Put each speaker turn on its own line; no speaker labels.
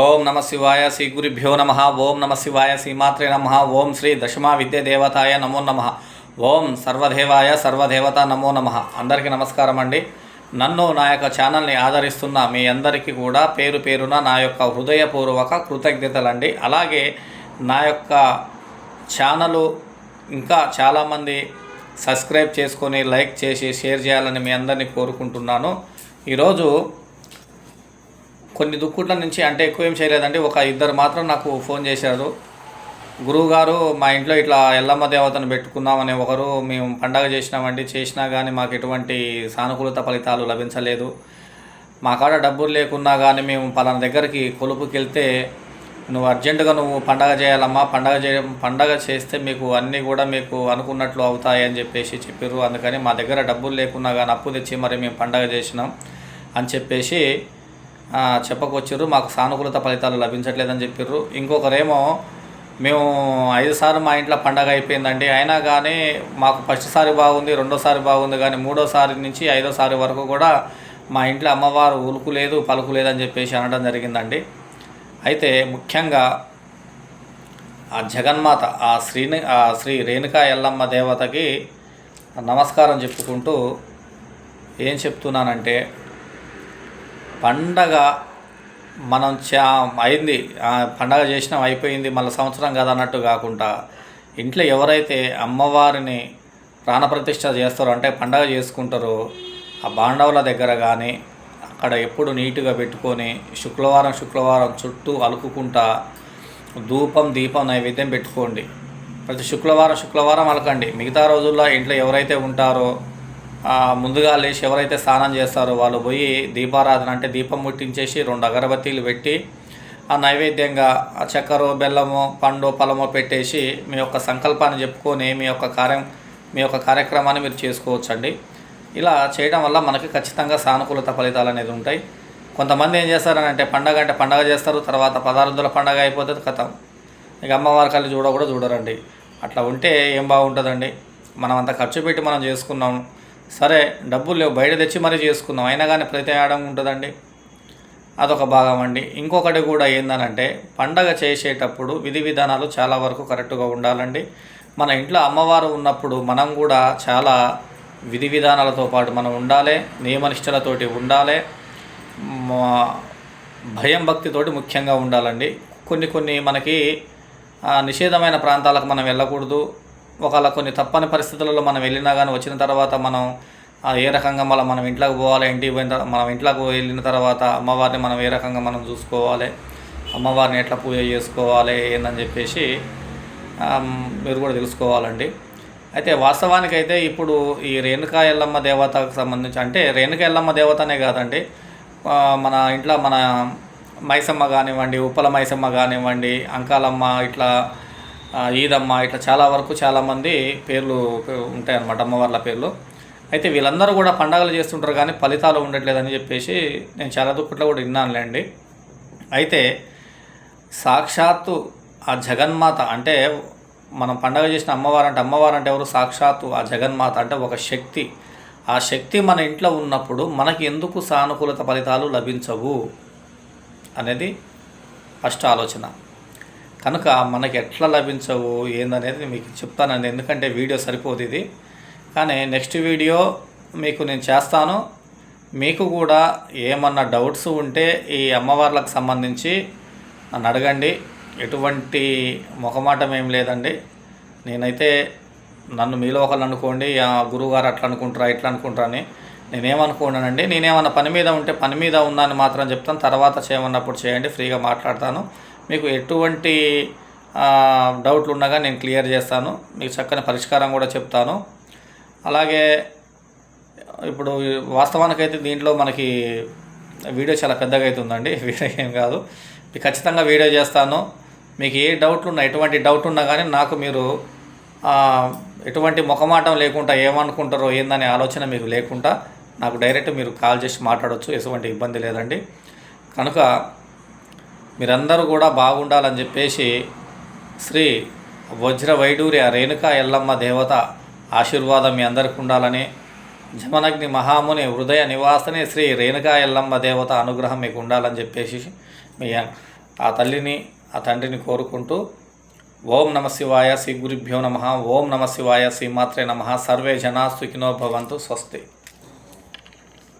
ఓం నమ శివాయ శ్రీ గురుభ్యో నమ. ఓం నమ శివాయ శ్రీమాత్రే నమ. ఓం శ్రీ దశమా విద్య దేవతాయ నమో నమ. ఓం సర్వదేవాయ సర్వదేవత నమో నమ. అందరికీ నమస్కారం అండి. నన్ను నా యొక్క ఛానల్ని ఆదరిస్తున్న మీ అందరికీ కూడా పేరు పేరున నా యొక్క హృదయపూర్వక కృతజ్ఞతలండి. అలాగే నా యొక్క ఛానలు ఇంకా చాలామంది సబ్స్క్రైబ్ చేసుకొని లైక్ చేసి షేర్ చేయాలని మీ అందరినీ కోరుకుంటున్నాను. ఈరోజు కొన్ని దుక్కుట్ల నుంచి అంటే ఎక్కువ ఏం చేయలేదండి. ఒక ఇద్దరు మాత్రం నాకు ఫోన్ చేశారు. గురువుగారు మా ఇంట్లో ఇట్లా ఎల్లమ్మ దేవతను పెట్టుకుందామని ఒకరు మేము పండగ చేసినామండి. చేసినా కానీ మాకు ఎటువంటి సానుకూలత ఫలితాలు లభించలేదు. మా కాడ డబ్బులు లేకున్నా కానీ మేము పలానా దగ్గరికి కొలుపుకి వెళ్తే నువ్వు అర్జెంటుగా నువ్వు పండగ చేయాలమ్మా. పండగ చేయ పండగ చేస్తే మీకు అన్నీ కూడా మీకు అనుకున్నట్లు అవుతాయి అని చెప్పేసి చెప్పారు అందుకని మా దగ్గర డబ్బులు లేకున్నా కానీ అప్పు తెచ్చి మరి మేము పండగ చేసినాం అని చెప్పేసి చెప్పకొచ్చారు మాకు సానుకూలత ఫలితాలు లభించట్లేదని చెప్పారు ఇంకొకరేమో మేము ఐదుసార్లు మా ఇంట్లో పండగ అయిపోయిందండి. అయినా కానీ మాకు ఫస్ట్ సారి బాగుంది రెండోసారి బాగుంది కానీ మూడోసారి నుంచి ఐదోసారి వరకు కూడా మా ఇంట్లో అమ్మవారు ఉలుకు లేదు పలుకు చెప్పేసి అనడం జరిగిందండి. అయితే ముఖ్యంగా ఆ జగన్మాత ఆ శ్రీని ఆ శ్రీ రేణుకా ఎల్లమ్మ దేవతకి నమస్కారం చెప్పుకుంటూ ఏం చెప్తున్నానంటే పండగ మనం చా అయింది. పండగ చేసినాం అయిపోయింది మళ్ళీ సంవత్సరం కదా అన్నట్టు కాకుండా ఇంట్లో ఎవరైతే అమ్మవారిని ప్రాణప్రతిష్ఠ చేస్తారో అంటే పండగ చేసుకుంటారో ఆ బాండవుల దగ్గర కానీ అక్కడ ఎప్పుడు నీట్గా పెట్టుకొని శుక్రవారం శుక్రవారం చుట్టూ అలుకుకుంటా ధూపం దీపం నైవేద్యం పెట్టుకోండి. ప్రతి శుక్రవారం శుక్రవారం అలకండి. మిగతా రోజుల్లో ఇంట్లో ఎవరైతే ఉంటారో ముందుగా లేచి ఎవరైతే స్నానం చేస్తారో వాళ్ళు పోయి దీపారాధన అంటే దీపం ముట్టించేసి రెండు అగరబత్తీలు పెట్టి ఆ నైవేద్యంగా ఆ చక్కెర బెల్లము పండు పొలము పెట్టేసి మీ యొక్క సంకల్పాన్ని చెప్పుకొని మీ యొక్క కార్యం మీ యొక్క కార్యక్రమాన్ని మీరు చేసుకోవచ్చండి. ఇలా చేయడం వల్ల మనకి ఖచ్చితంగా సానుకూలత ఫలితాలు అనేది ఉంటాయి. కొంతమంది ఏం చేస్తారనంటే పండగ అంటే పండగ చేస్తారు తర్వాత పదార్థుల పండగ అయిపోతుంది కథం. ఇక అమ్మవారి కళ్ళు చూడ కూడా చూడరండి. అట్లా ఉంటే ఏం బాగుంటుందండి? మనం అంత ఖర్చు పెట్టి మనం చేసుకున్నాం సరే డబ్బులు లేవు బయట తెచ్చి మరీ చేసుకుందాం. అయినా కానీ ప్రతి ఆడం ఉంటుందండి. అదొక భాగం అండి. ఇంకొకటి కూడా ఏందనంటే పండగ చేసేటప్పుడు విధి విధానాలు చాలా వరకు కరెక్ట్గా ఉండాలండి. మన ఇంట్లో అమ్మవారు ఉన్నప్పుడు మనం కూడా చాలా విధి విధానాలతో పాటు మనం ఉండాలి నియమనిష్టలతోటి ఉండాలి భయం భక్తితోటి ముఖ్యంగా ఉండాలండి. కొన్ని కొన్ని మనకి నిషేధమైన ప్రాంతాలకు మనం వెళ్ళకూడదు. ఒకవేళ కొన్ని తప్పని పరిస్థితులలో మనం వెళ్ళినా కానీ వచ్చిన తర్వాత మనం ఏ రకంగా మళ్ళీ మనం ఇంట్లోకి పోవాలి ఇంటికి పోయిన తర్వాత మనం ఇంట్లోకి వెళ్ళిన తర్వాత అమ్మవారిని మనం ఏ రకంగా మనం చూసుకోవాలి అమ్మవారిని ఎట్లా పూజ చేసుకోవాలి ఏందని చెప్పేసి మీరు కూడా తెలుసుకోవాలండి. అయితే వాస్తవానికి అయితే ఇప్పుడు ఈ రేణుకా ఎల్లమ్మ దేవతకు సంబంధించి అంటే రేణుకా ఎల్లమ్మ దేవతనే కాదండి మన ఇంట్లో మన మైసమ్మ కానివ్వండి ఉప్పల మైసమ్మ కానివ్వండి అంకాలమ్మ ఇట్లా ఈదమ్మ ఇట్లా చాలా వరకు చాలామంది పేర్లు ఉంటాయన్నమాట అమ్మవార్ల పేర్లు. అయితే వీళ్ళందరూ కూడా పండగలు చేస్తుంటారు కానీ ఫలితాలు ఉండట్లేదని చెప్పేసి నేను చాలా దుఃఖట్లో కూడా విన్నానులేండి. అయితే సాక్షాత్తు ఆ జగన్మాత అంటే మనం పండగ చేసిన అమ్మవారు అంటే అమ్మవారు అంటే ఎవరు? సాక్షాత్తు ఆ జగన్మాత అంటే ఒక శక్తి. ఆ శక్తి మన ఇంట్లో ఉన్నప్పుడు మనకి ఎందుకు సానుకూలత ఫలితాలు లభించవు? అనేది ఫస్ట్ ఆలోచన. కనుక మనకి ఎట్లా లభించవు ఏందనేది మీకు చెప్తానండి. ఎందుకంటే వీడియో సరిపోదు ఇది. కానీ నెక్స్ట్ వీడియో మీకు నేను చేస్తాను. మీకు కూడా ఏమన్నా డౌట్స్ ఉంటే ఈ అమ్మవార్లకు సంబంధించి నన్ను అడగండి. ఎటువంటి ముఖమాటం ఏం లేదండి. నేనైతే నన్ను మీలో ఒకళ్ళు అనుకోండి ఆ గురువుగారు అట్లా అనుకుంటారా ఇట్లా అనుకుంటారా అని నేనేమనుకున్నానండి నేనేమన్నా పని మీద ఉంటే పని మీద ఉన్నాను మాత్రం చెప్తాను. తర్వాత చేయమన్నప్పుడు చేయండి ఫ్రీగా మాట్లాడతాను. మీకు ఎటువంటి డౌట్లు ఉండగా నేను క్లియర్ చేస్తాను. మీకు చక్కని పరిష్కారం కూడా చెప్తాను. అలాగే ఇప్పుడు వాస్తవానికైతే దీంట్లో మనకి వీడియో చాలా పెద్దగా అవుతుందండి. వీడియో ఏం కాదు. మీకు ఖచ్చితంగా వీడియో చేస్తాను. మీకు ఏ డౌట్లు ఉన్నా ఎటువంటి డౌట్ ఉన్నా కానీ నాకు మీరు ఎటువంటి ముఖమాటం లేకుండా ఏమనుకుంటారో ఏందనే ఆలోచన మీకు లేకుండా నాకు డైరెక్ట్ మీరు కాల్ చేసి మాట్లాడవచ్చు ఎటువంటి ఇబ్బంది లేదండి. కనుక మీరందరూ కూడా బాగుండాలని చెప్పేసి శ్రీ వజ్ర వైడూర్య రేణుకా ఎల్లమ్మ దేవత ఆశీర్వాదం మీ అందరికి ఉండాలని జమనగ్ని మహాముని హృదయ నివాసనే శ్రీ రేణుకా ఎల్లమ్మ దేవత అనుగ్రహం మీకు ఉండాలని చెప్పేసి మీ ఆ తల్లిని ఆ తండ్రిని కోరుకుంటూ ఓం నమ శివాయ శ్రీ గురుభ్యో నమ ఓం నమ శివాయ శ్రీమాత్రే నమ సర్వే జనా సుఖినో భవంతు స్వస్తి.